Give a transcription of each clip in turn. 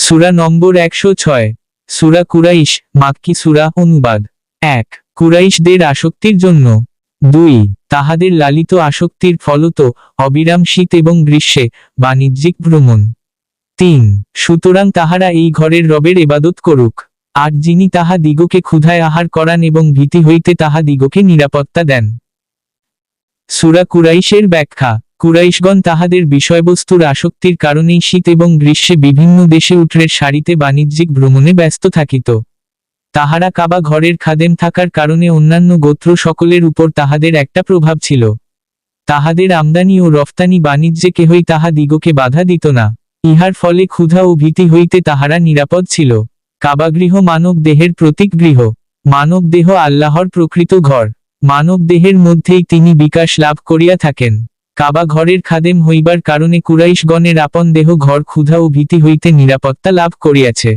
সুরা নম্বর একশো ছয়। সুরা কুরাইশ, মাক্কি সুরা অনুবাদ। এক, কুরাইশদের আসক্তির জন্য। দুই, তাহাদের লালিত আসক্তির ফলত অবিরাম শীত এবং গ্রীষ্মে বাণিজ্যিক ভ্রমণ। তিন, সুতরাং তাহারা এই ঘরের রবের এবাদত করুক। আর যিনি তাহা দিগকে ক্ষুধায় আহার করান এবং ভীতি হইতে তাহা দিগকে নিরাপত্তা দেন। সুরা কুরাইশের ব্যাখ্যা। কুরাইশগণ তাহাদের বিষয়বস্তুর আসক্তির কারণেই শীত এবং গ্রীষ্মে বিভিন্ন দেশে উঠরের সারিতে বাণিজ্যিক ভ্রমণে ব্যস্ত থাকিত। তাহারা কাবা ঘরের খাদেম থাকার কারণে অন্যান্য গোত্র সকলের উপর তাহাদের একটা প্রভাব ছিল। তাহাদের আমদানি ও রফতানি বাণিজ্যে কেহই তাহা দিগকে বাধা দিত না। ইহার ফলে ক্ষুধা ও ভীতি হইতে তাহারা নিরাপদ ছিল। কাবাগৃহ মানব দেহের প্রতীক গৃহ। মানব দেহ আল্লাহর প্রকৃত ঘর। মানব দেহের মধ্যেই তিনি বিকাশ লাভ করিয়া থাকেন। কাবা ঘরের খাদেম হইবার কারণে কুরাইশগণের আপন দেহ ঘর ক্ষুধা ও ভীতি হইতে নিরাপত্তা লাভ করিয়াছে।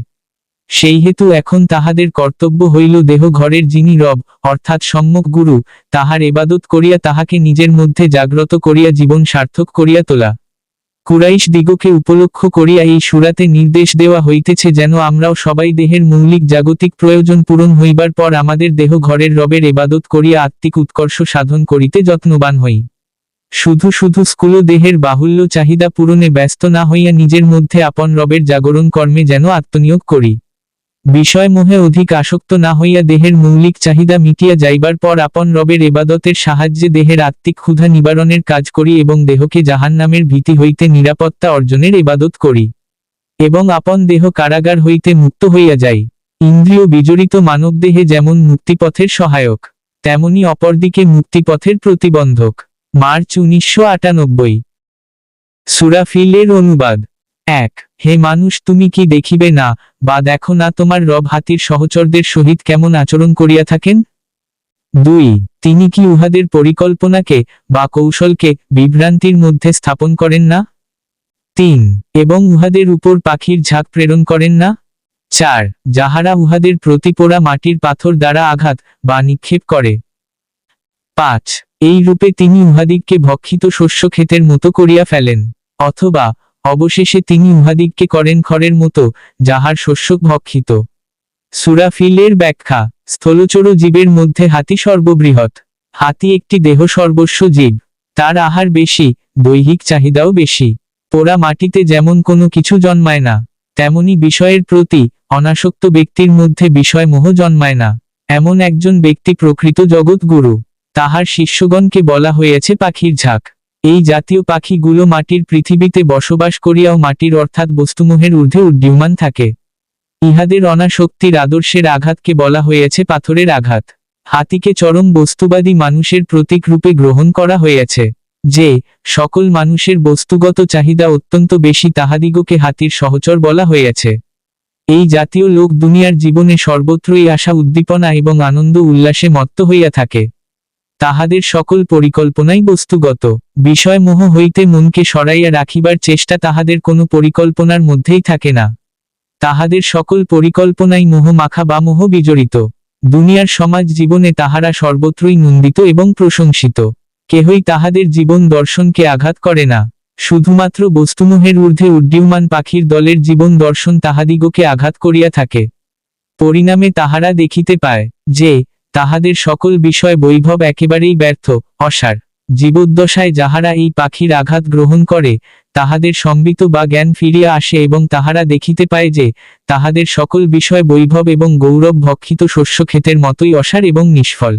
সেই হেতু এখন তাহাদের কর্তব্য হইল দেহ ঘরের যিনি রব, অর্থাৎ সম্মুখ গুরু, তাহার এবাদত করিয়া তাহাকে নিজের মধ্যে জাগ্রত করিয়া জীবন সার্থক করিয়া তোলা। কুরাইশ দিগকে উপলক্ষ করিয়া এই সুরাতে নির্দেশ দেওয়া হইতেছে যেন আমরাও সবাই দেহের মৌলিক জাগতিক প্রয়োজন পূরণ হইবার পর আমাদের দেহ ঘরের রবের এবাদত করিয়া আত্মিক উৎকর্ষ সাধন করিতে যত্নবান হই। শুধু শুধু স্কুল দেহের বাহুল্য চাহিদা পূরণে ব্যস্ত না হইয়া নিজের মধ্যে আপন রবের জাগরণ কর্মে যেন আত্মনিয়োগ করি। বিষয় মোহে অধিক আসক্ত না হইয়া দেহের মৌলিক চাহিদা মিটিয়া যাইবার পর আপন রবের এবাদতের সাহায্যে দেহের আত্মিক ক্ষুধা নিবারণের কাজ করি এবং দেহকে জাহান্নামের ভীতি হইতে নিরাপত্তা অর্জনের এবাদত করি। এবং আপন দেহ কারাগার হইতে মুক্ত হইয়া যাই। ইন্দ্রিয় বিজড়িত মানবদেহে যেমন মুক্তিপথের সহায়ক, তেমনি অপরদিকে মুক্তিপথের প্রতিবন্ধক। মার্চ উনিশশো আটানব্বই। সুরাফিলের অনুবাদ। এক, হে মানুষ, তুমি কি দেখিবে না, বা দেখো না তোমার রব হাতির সহচরদের সহিত কেমন আচরণ করিয়া থাকেন? দুই, তিনি কি উহাদের পরিকল্পনাকে বা কৌশলকে বিভ্রান্তির মধ্যে স্থাপন করেন না? তিন, এবং উহাদের উপর পাখির ঝাঁক প্রেরণ করেন না? চার, যাহারা উহাদের প্রতিপোড়া মাটির পাথর দ্বারা আঘাত বা নিক্ষেপ করে পাঁচ, এই রূপে তিনি উহাদিগকে ভক্ষিত শস্য ক্ষেতের মতো করিয়া ফেলেন, অথবা অবশেষে তিনি উহাদিগকে করেন খড়ের মতো, যাহার শস্য ভক্ষিত। সুরাফিলের ব্যাখ্যা, স্থলচর জীবের মধ্যে হাতি সর্ববৃহৎ। হাতি একটি দেহ সর্বস্ব জীব, তার আহার বেশি, দৈহিক চাহিদাও বেশি। পোড়া মাটিতে যেমন কোনো কিছু জন্মায় না, তেমনি বিষয়ের প্রতি অনাসক্ত ব্যক্তির মধ্যে বিষয় মোহ জন্মায় না, এমন একজন ব্যক্তি প্রকৃত জগৎগুরু। তাহার শিষ্যগণকে বলা হয়েছে পাখির ঝাঁক। এই জাতীয় পাখিগুলো মাটির পৃথিবীতে বসবাস করিয়াও মাটির অর্থাৎ বস্তুমোহের ঊর্ধ্বে উড্ডীয়মান থাকে। ইহাদের অনাশক্তির আদর্শের আঘাতকে বলা হয়েছে পাথরের আঘাত। হাতিকে চরম বস্তুবাদী মানুষের প্রতীক রূপে গ্রহণ করা হয়েছে। যে, সকল মানুষের বস্তুগত চাহিদা অত্যন্ত বেশি তাহাদিগকে হাতির সহচর বলা হয়েছে। এই জাতীয় লোক দুনিয়ার জীবনে সর্বত্রই আশা উদ্দীপনা এবং আনন্দ উল্লাসে মত্ত হইয়া থাকে। তাহাদের সকল পরিকল্পনাই বস্তুগত। বিষয় মোহ হইতে মনকে সরাইয়া রাখিবার চেষ্টা তাহাদের কোনো পরিকল্পনার মধ্যেই থাকে না। তাহাদের সকল পরিকল্পনাই মোহ মাখা বা মোহ বিজড়িত। দুনিয়ার সমাজ জীবনে তাহারা সর্বত্রই নন্দিত এবং প্রশংসিত। কেহই তাহাদের জীবন দর্শনকে আঘাত করে না। শুধুমাত্র বস্তুমোহের ঊর্ধ্বে উড্ডীয়মান পাখির দলের জীবন দর্শন তাহাদিগকে আঘাত করিয়া থাকে। পরিণামে তাহারা দেখিতে পায় যে তাহাদের সকল বিষয় বৈভব একেবারেই ব্যর্থ, অসার। জীবদ্দশায় যাহারা এই পাখির আঘাত গ্রহণ করে, তাহাদের সম্বিত বা জ্ঞান ফিরিয়া আসে এবং তাহারা দেখিতে পায় যে, তাহাদের সকল বিষয় বৈভব এবং গৌরব ভক্ষিত শস্য ক্ষেতের মতোই অসার এবং নিষ্ফল।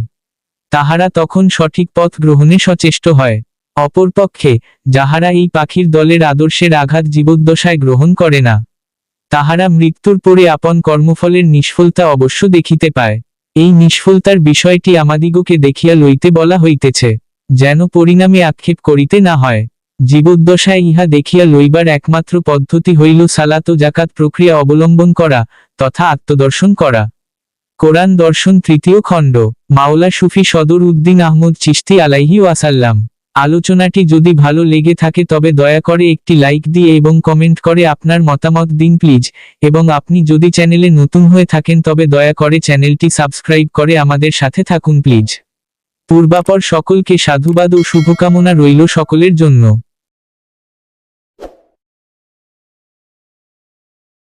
তাহারা তখন সঠিক পথ গ্রহণে সচেষ্ট হয়। অপরপক্ষে, যাহারা এই পাখির দলের আদর্শের আঘাত জীবদ্দশায় গ্রহণ করে না, তাহারা মৃত্যুর পরে আপন কর্মফলের নিষ্ফলতা অবশ্য দেখিতে পায়। এই নিষ্ফলতার বিষয়টি আমাদিগকে দেখিয়া লইতে বলা হইতেছে, যেন পরিণামে আক্ষেপ করিতে না হয়। জীবদ্দশায় ইহা দেখিয়া লইবার একমাত্র পদ্ধতি হইল সালাত জাকাত প্রক্রিয়া অবলম্বন করা, তথা আত্মদর্শন করা। কোরআন দর্শন তৃতীয় খণ্ড, মাওলা সুফি সদর উদ্দিন আহমদ চিস্তি আলাইহি ওয়াসাল্লাম। আলোচনাটি যদি ভালো লেগে থাকে তবে দয়া করে একটি লাইক দিয়ে এবং কমেন্ট করে আপনার মতামত দিন প্লিজ, এবং আপনি যদি চ্যানেলে নতুন হয়ে থাকেন তবে দয়া করে চ্যানেলটি সাবস্ক্রাইব করে আমাদের সাথে থাকুন প্লিজ। পূর্বাপর সকলকে সাধুবাদ ও শুভকামনা রইল সকলের জন্য।